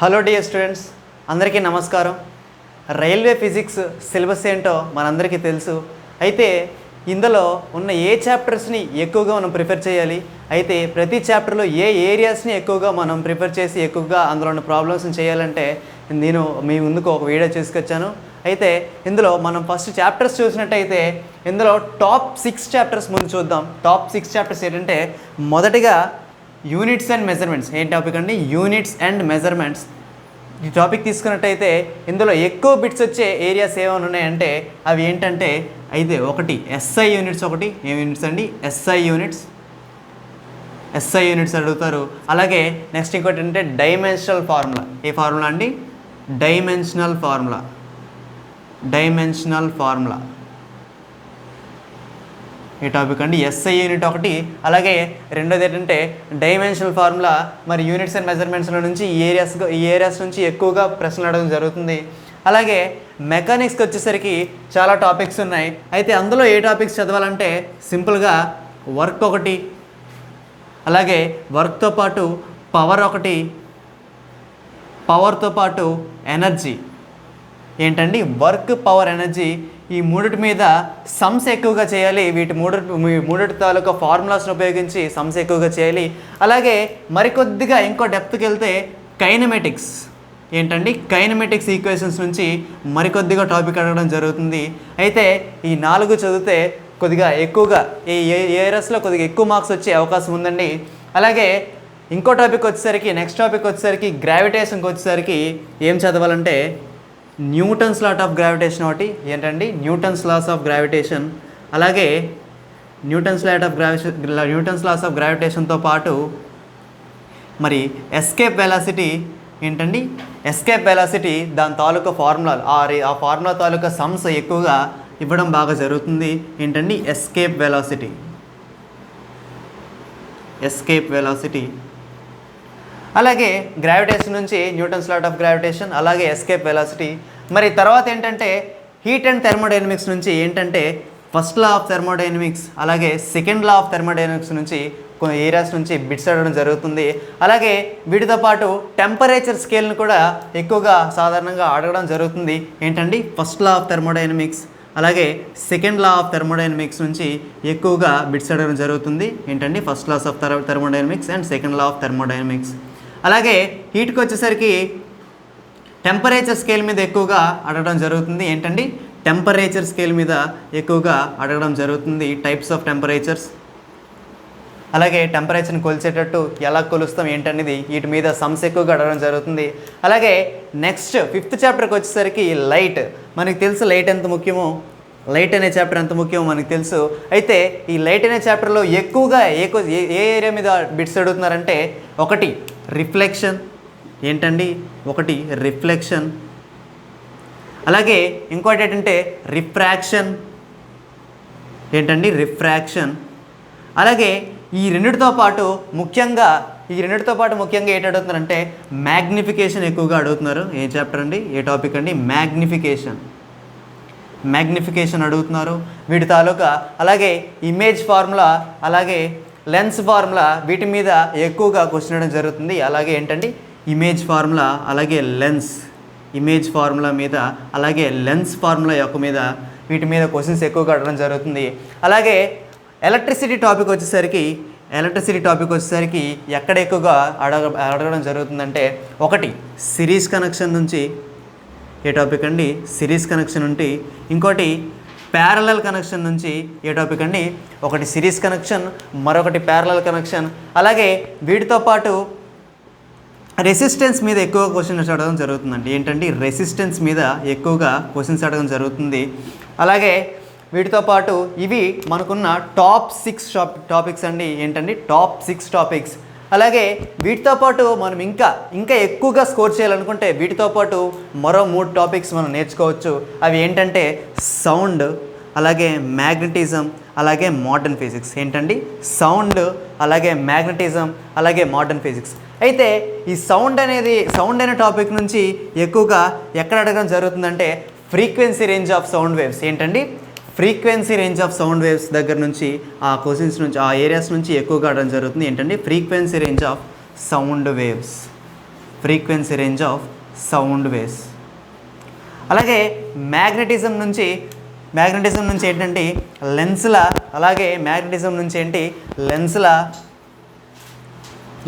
Hello dear students అందరికీ నమస్కారం. Railway physics syllabus ఏంటో మనందరికీ తెలుసు. అయితే ఇందులో ఉన్న ఏ చాప్టర్స్ని ఎక్కువగా మనం ప్రిఫర్ చేయాలి? అయితే ప్రతి చాప్టర్లో ఏ ఏరియాస్ని ఎక్కువగా మనం ప్రిఫర్ చేసి ఎక్కువగా అందులో ఉన్న ప్రాబ్లమ్స్ని చేయాలంటే నేను మీ ముందుకు ఒక వీడియో చేసుకొచ్చాను అయితే ఇందులో మనం ఫస్ట్ చాప్టర్స్ చూసినట్టయితే ఇందులో టాప్ సిక్స్ చాప్టర్స్ ముందు చూద్దాం. టాప్ సిక్స్ చాప్టర్స్ ఏంటంటే మొదటిగా యూనిట్స్ అండ్ మెజర్మెంట్స్ ఏం టాపిక్ అండి? యూనిట్స్ అండ్ మెజర్మెంట్స్ ఈ టాపిక్ తీసుకున్నట్టయితే ఇందులో ఎక్కువ బిట్స్ వచ్చే ఏరియాస్ ఏమైనా ఉన్నాయంటే అవి ఏంటంటే అయితే ఒకటి ఎస్ఐ యూనిట్స్ ఒకటి ఏ యూనిట్స్ అండి? ఎస్ఐ యూనిట్స్ ఎస్ఐ యూనిట్స్ అడుగుతారు. అలాగే నెక్స్ట్ ఇంకోటి ఏంటంటే డైమెన్షనల్ ఫార్ములా ఏ ఫార్ములా అండి? డైమెన్షనల్ ఫార్ములా డైమెన్షనల్ ఫార్ములా ఈ టాపిక్ అండి. ఎస్ఐ యూనిట్ ఒకటి. అలాగే రెండోది ఏంటంటే డైమెన్షనల్ ఫార్ములా మరి యూనిట్స్ అండ్ మెజర్మెంట్స్లో నుంచి ఈ ఏరియాస్ ఈ ఏరియాస్ నుంచి ఎక్కువగా ప్రశ్నలు అడగడం జరుగుతుంది. అలాగే మెకానిక్స్కి వచ్చేసరికి చాలా టాపిక్స్ ఉన్నాయి. అయితే అందులో ఏ టాపిక్స్ చదవాలంటే సింపుల్గా వర్క్ ఒకటి అలాగే వర్క్తో పాటు పవర్ ఒకటి పవర్తో పాటు ఎనర్జీ ఏంటండి? వర్క్ పవర్ ఎనర్జీ ఈ మూడిటి మీద సమ్స్ ఎక్కువగా చేయాలి. వీటి మూడు మూడిటి తాలూకా ఫార్ములాస్ని ఉపయోగించి సమ్స్ ఎక్కువగా చేయాలి. అలాగే మరికొద్దిగా ఇంకో డెప్త్కి వెళ్తే కైనమెటిక్స్ ఏంటండి? కైనమెటిక్స్ ఈక్వేషన్స్ నుంచి మరికొద్దిగా టాపిక్ అడగడం జరుగుతుంది. అయితే ఈ నాలుగు చదివితే కొద్దిగా ఎక్కువగా ఈ ఏరియాస్లో కొద్దిగా ఎక్కువ మార్క్స్ వచ్చే అవకాశం ఉందండి. అలాగే ఇంకో టాపిక్ వచ్చేసరికి నెక్స్ట్ టాపిక్ వచ్చేసరికి గ్రావిటేషన్కి వచ్చేసరికి ఏం చదవాలంటే న్యూటన్స్ లాట్ ఆఫ్ గ్రావిటేషన్ ఒకటి ఏంటండి? న్యూటన్స్ లాస్ ఆఫ్ గ్రావిటేషన్ అలాగే Newton's law of gravitation Newton's laws of గ్రావిటేషన్తో పాటు మరి ఎస్కేప్ వెలాసిటీ ఏంటండి? ఎస్కేప్ వెలాసిటీ దాని తాలూకా ఫార్ములాలు ఆ ఆ ఫార్ములా తాలూకా సమ్స్ ఎక్కువగా ఇవ్వడం బాగా జరుగుతుంది. ఏంటండి? ఎస్కేప్ వెలాసిటీ ఎస్కేప్ వెలాసిటీ అలాగే గ్రావిటేషన్ నుంచి న్యూటన్స్ లాట్ ఆఫ్ గ్రావిటేషన్ అలాగే ఎస్కేప్ వెలాసిటీ. మరి తర్వాత ఏంటంటే హీట్ అండ్ థెర్మోడైనమిక్స్ నుంచి ఏంటంటే ఫస్ట్ లా ఆఫ్ థెర్మోడైనమిక్స్ అలాగే సెకండ్ లా ఆఫ్ థెర్మోడైనమిక్స్ నుంచి కొన్ని ఏరియాస్ నుంచి బిట్స్ అడగడం జరుగుతుంది. అలాగే వీటితో పాటు టెంపరేచర్ స్కేల్ని కూడా ఎక్కువగా సాధారణంగా అడగడం జరుగుతుంది. ఏంటండి? ఫస్ట్ లా ఆఫ్ థెర్మోడైనమిక్స్ అలాగే సెకండ్ లా ఆఫ్ థెర్మోడైనమిక్స్ నుంచి ఎక్కువగా బిట్స్ అడగడం జరుగుతుంది. ఏంటండి? First laws of there thermodynamics and second law of thermodynamics. అలాగే హీట్కి వచ్చేసరికి టెంపరేచర్ స్కేల్ మీద ఎక్కువగా అడగడం జరుగుతుంది. ఏంటండి? టెంపరేచర్ స్కేల్ మీద ఎక్కువగా అడగడం జరుగుతుంది. టైప్స్ ఆఫ్ టెంపరేచర్స్ అలాగే టెంపరేచర్ని కొలిచేటట్టు ఎలా కొలుస్తాం? ఏంటనేది వీటి మీద సమ్స్ ఎక్కువగా అడగడం జరుగుతుంది. అలాగే నెక్స్ట్ ఫిఫ్త్ చాప్టర్కి వచ్చేసరికి లైట్ మనకి తెలుసు లైట్ ఎంత ముఖ్యమో? లైట్ అనే చాప్టర్ ఎంత ముఖ్యమో మనకు తెలుసు. అయితే ఈ లైట్ అనే చాప్టర్లో ఎక్కువగా ఏ ఏ ఏ ఏరియా మీద బిట్స్ అడుగుతున్నారంటే ఒకటి రిఫ్లెక్షన్ ఏంటండి? ఒకటి రిఫ్లెక్షన్. అలాగే ఇంకోటి ఏంటంటే రిఫ్రాక్షన్. ఏంటండి? రిఫ్రాక్షన్. అలాగే ఈ రెండిటితో పాటు ముఖ్యంగా ఈ రెండిటితో పాటు ముఖ్యంగా ఏంటి అడుగుతున్నారంటే మ్యాగ్నిఫికేషన్ ఎక్కువగా అడుగుతున్నారు. ఏ చాప్టర్ అండి? ఏ టాపిక్ అండి? మ్యాగ్నిఫికేషన్. మ్యాగ్నిఫికేషన్ అడుగుతున్నారు వీటి తాలూకా. అలాగే ఇమేజ్ ఫార్ములా అలాగే లెన్స్ ఫార్ములా వీటి మీద ఎక్కువగా క్వశ్చన్ అడగడం జరుగుతుంది. అలాగే ఏంటండి ఇమేజ్ ఫార్ములా అలాగే లెన్స్ ఇమేజ్ ఫార్ములా మీద అలాగే లెన్స్ ఫార్ములా యొక్క మీద వీటి మీద క్వశ్చన్స్ ఎక్కువగా అడగడం జరుగుతుంది. అలాగే ఎలక్ట్రిసిటీ టాపిక్ వచ్చేసరికి ఎలక్ట్రిసిటీ టాపిక్ వచ్చేసరికి ఎక్కడ ఎక్కువగా అడగ అడగడం జరుగుతుందంటే ఒకటి సిరీస్ కనెక్షన్ నుంచి ఏ టాపిక్ అండి? సిరీస్ కనెక్షన్ ఉంటే ఇంకోటి ప్యారలల్ కనెక్షన్ నుంచి ఏ టాపిక్ అండి ఒకటి సిరీస్ కనెక్షన్ మరొకటి ప్యారలల్ కనెక్షన్ అలాగే వీటితో పాటు రెసిస్టెన్స్ మీద ఎక్కువ క్వశ్చన్స్ అడగడం జరుగుతుందండి. ఏంటంటే రెసిస్టెన్స్ మీద ఎక్కువగా క్వశ్చన్స్ అడగడం జరుగుతుంది. అలాగే వీటితో పాటు ఇవి మనకున్న టాప్ సిక్స్ టాప్ టాపిక్స్ అండి. ఏంటండి టాప్ సిక్స్ టాపిక్స్ అలాగే వీటితో పాటు మనం ఇంకా ఇంకా ఎక్కువగా స్కోర్ చేయాలనుకుంటే వీటితో పాటు మరో మూడు టాపిక్స్ మనం నేర్చుకోవచ్చు. అవి ఏంటంటే సౌండ్ అలాగే మ్యాగ్నెటిజం అలాగే మోడర్న్ ఫిజిక్స్. ఏంటండి? సౌండ్ అలాగే మ్యాగ్నెటిజం అలాగే మోడర్న్ ఫిజిక్స్. అయితే ఈ సౌండ్ అనేది సౌండ్ అనే టాపిక్ నుంచి ఎక్కువగా ఎక్కడ అడగడం జరుగుతుందంటే frequency range of sound waves. ఏంటండి? Frequency range of sound waves దగ్గర నుంచి ఆ క్వశ్చన్స్ నుంచి ఆ ఏరియాస్ నుంచి ఎక్కువగా అడగడం జరుగుతుంది. ఏంటంటే frequency range of sound waves. Frequency range of sound waves. అలాగే మ్యాగ్నెటిజం నుంచి మ్యాగ్నెటిజం నుంచి ఏంటంటే లెన్స్ల అలాగే మ్యాగ్నెటిజం నుంచి ఏంటి లెన్స్ల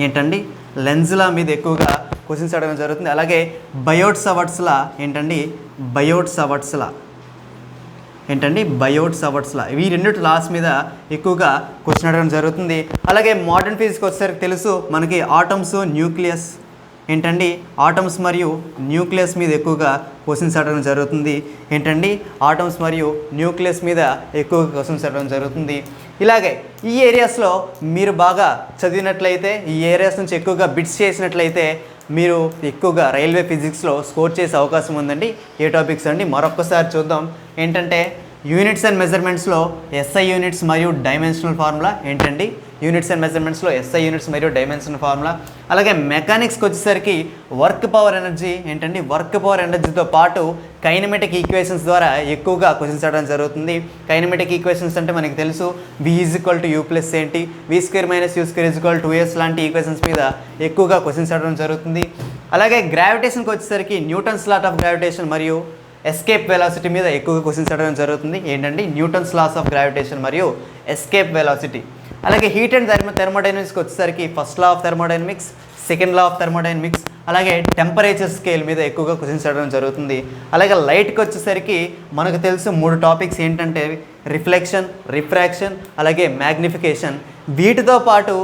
ఏంటండి లెన్స్ల మీద ఎక్కువగా క్వశ్చన్స్ అడగడం జరుగుతుంది. అలాగే బయోట్ సవర్ట్స్లా ఏంటండి బయోట్ సవర్ట్స్లా ఏంటండి? బయోట్ సవర్ట్స్లా ఈ రెండు లాస్ మీద ఎక్కువగా క్వశ్చన్ అడగడం జరుగుతుంది. అలాగే మోడర్న్ ఫిజిక్స్ వచ్చేసరికి తెలుసు మనకి ఆటమ్స్ న్యూక్లియస్ ఏంటండి? ఆటమ్స్ మరియు న్యూక్లియస్ మీద ఎక్కువగా క్వశ్చన్స్ అడగడం జరుగుతుంది. ఏంటండి? ఆటమ్స్ మరియు న్యూక్లియస్ మీద ఎక్కువగా క్వశ్చన్స్ అడగడం జరుగుతుంది. ఇలాగే ఈ ఏరియాస్లో మీరు బాగా చదివినట్లయితే ఈ ఏరియాస్ నుంచి ఎక్కువగా బిట్స్ చేసినట్లయితే మీరు ఎక్కువగా రైల్వే ఫిజిక్స్లో స్కోర్ చేసే అవకాశం ఉందండి. ఏ టాపిక్స్ అండి? మరొకసారి చూద్దాం. ఏంటంటే యూనిట్స్ అండ్ మెజర్మెంట్స్లో ఎస్ఐ యూనిట్స్ మరియు డైమెన్షనల్ ఫార్ములా ఏంటండి? యూనిట్స్ అండ్ మెజర్మెంట్స్లో ఎస్ఐ యూనిట్స్ మరియు డైమెన్షన్ ఫార్ములా. అలాగే మెకానిక్స్కి వచ్చేసరికి వర్క్ పవర్ ఎనర్జీ ఏంటండి? వర్క్ పవర్ ఎనర్జీతో పాటు కైనమెటిక్ ఈక్వేషన్స్ ద్వారా ఎక్కువగా క్వశ్చన్స్ అడగడం జరుగుతుంది. కైనమెటిక్ ఈక్వేషన్స్ అంటే మనకి తెలుసు. V is equal to U plus ఏంటి? V square minus U square is equal to S లాంటి ఈక్వేషన్స్ మీద ఎక్కువగా క్వశ్చన్స్ అడగడం జరుగుతుంది. అలాగే గ్రావిటేషన్కి వచ్చేసరికి న్యూటన్స్ లాట్ ఆఫ్ గ్రావిటేషన్ మరియు ఎస్కేప్ వెలాసిటీ మీద ఎక్కువగా క్వశ్చన్స్ అడగడం జరుగుతుంది. ఏంటంటే న్యూటన్స్ లాస్ ఆఫ్ గ్రావిటేషన్ మరియు ఎస్కేప్ వెలాసిటీ అలాగే హీట్ అండ్ థర్మో థెర్మోడైనమిక్స్కి వచ్చేసరికి first law of thermodynamics second law of thermodynamics అలాగే టెంపరేచర్ స్కేల్ మీద ఎక్కువగా క్వశ్చన్స్ అడగడం జరుగుతుంది. అలాగే లైట్కి వచ్చేసరికి మనకు తెలుసు మూడు టాపిక్స్ ఏంటంటే రిఫ్లెక్షన్ రిఫ్రాక్షన్ అలాగే మ్యాగ్నిఫికేషన్ వీటితో పాటు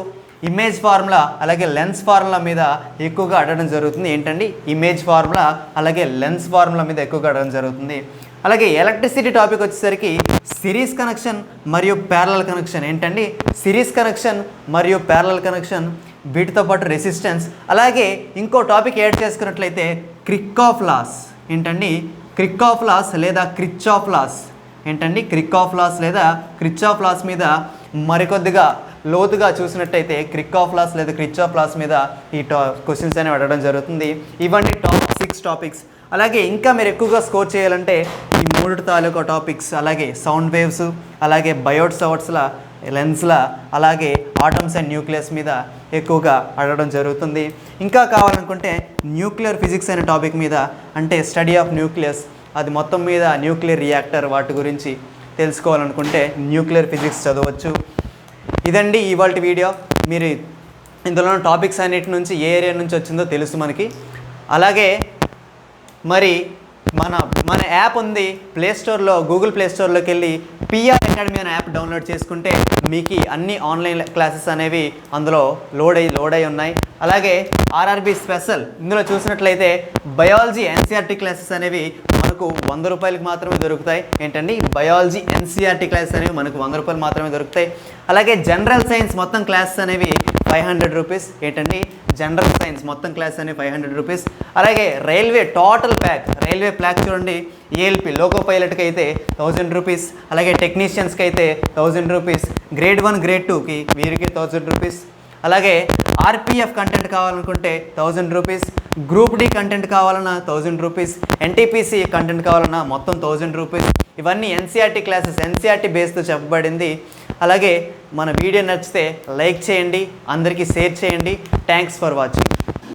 ఇమేజ్ ఫార్ములా అలాగే లెన్స్ ఫార్ములా మీద ఎక్కువగా అడగడం జరుగుతుంది. ఏంటండి? ఇమేజ్ ఫార్ములా అలాగే లెన్స్ ఫార్ములా మీద ఎక్కువగా అడగడం జరుగుతుంది. అలాగే ఎలక్ట్రిసిటీ టాపిక్ వచ్చేసరికి సిరీస్ కనెక్షన్ మరియు ప్యారలల్ కనెక్షన్ ఏంటండి? సిరీస్ కనెక్షన్ మరియు ప్యారలల్ కనెక్షన్ వీటితో పాటు రెసిస్టెన్స్ అలాగే ఇంకో టాపిక్ యాడ్ చేసుకున్నట్లయితే క్రిక్ ఆఫ్ లాస్ ఏంటండి? క్రిక్ ఆఫ్ లాస్ లేదా క్రిచ్ ఆఫ్ లాస్ ఏంటండి? క్రిక్ ఆఫ్ లాస్ లేదా క్రిచ్ ఆఫ్ లాస్ మీద మరికొద్దిగా లోతుగా చూసినట్టయితే క్రిక్ ఆఫ్ లాస్ లేదా క్రిచ్ ఆఫ్ లాస్ మీద ఈ టా క్వశ్చన్స్ అనేవి అడగడం జరుగుతుంది. ఇవన్నీ టాప్ సిక్స్ టాపిక్స్ అలాగే ఇంకా మీరు ఎక్కువగా స్కోర్ చేయాలంటే ఈ మూడు తాలూకా టాపిక్స్ అలాగే సౌండ్ వేవ్స్ అలాగే బయోట్ సవర్ట్స్ల లెన్స్ల అలాగే ఆటమ్స్ అండ్ న్యూక్లియస్ మీద ఎక్కువగా అడగడం జరుగుతుంది. ఇంకా కావాలనుకుంటే న్యూక్లియర్ ఫిజిక్స్ అనే టాపిక్ మీద అంటే స్టడీ ఆఫ్ న్యూక్లియస్ అది మొత్తం మీద న్యూక్లియర్ రియాక్టర్ వాటి గురించి తెలుసుకోవాలనుకుంటే న్యూక్లియర్ ఫిజిక్స్ చదవచ్చు. ఇదండి ఇవాళ వీడియో. మీరు ఇందులో టాపిక్స్ అన్నిటి నుంచి ఏ ఏరియా నుంచి వచ్చిందో తెలుసు మనకి. అలాగే మరి మన మన యాప్ ఉంది ప్లే స్టోర్లో గూగుల్ ప్లే స్టోర్లోకి వెళ్ళి పిఆర్ అకాడమీ అనే యాప్ డౌన్లోడ్ చేసుకుంటే మీకు అన్ని ఆన్లైన్ క్లాసెస్ అనేవి అందులో లోడ్ అయ్యి లోడ్ అయి ఉన్నాయి. అలాగే ఆర్ఆర్బి స్పెషల్ ఇందులో చూసినట్లయితే బయాలజీ ఎన్సీఆర్టీ క్లాసెస్ అనేవి మనకు వంద రూపాయలకు మాత్రమే దొరుకుతాయి. ఏంటండి? బయాలజీ ఎన్సీఆర్టీ క్లాసెస్ అనేవి మనకు వంద రూపాయలు మాత్రమే దొరుకుతాయి. అలాగే జనరల్ సైన్స్ మొత్తం క్లాసెస్ అనేవి ఫైవ్ హండ్రెడ్ రూపీస్ ఏంటండి? జనరల్ సైన్స్ మొత్తం క్లాస్ అనేవి ఫైవ్ హండ్రెడ్ రూపీస్ అలాగే railway total pack railway pack చూడండి. ఏఎల్పి లోకో పైలట్కి అయితే థౌజండ్ రూపీస్ అలాగే టెక్నీషియన్స్కి అయితే thousand rupees grade one grade టూకి వీరికి థౌజండ్ రూపీస్ అలాగే ఆర్పిఎఫ్ కంటెంట్ కావాలనుకుంటే thousand rupees group D content కావాలన్నా థౌజండ్ రూపీస్ ఎన్టీపీసీ కంటెంట్ కావాలన్నా మొత్తం థౌజండ్ రూపీస్ ఇవన్నీ ఎన్సీఆర్టీ క్లాసెస్ ఎన్సీఆర్టీ బేస్తో చెప్పబడింది. అలాగే మన వీడియో నచ్చితే లైక్ చేయండి అందరికీ షేర్ చేయండి. Thanks for watching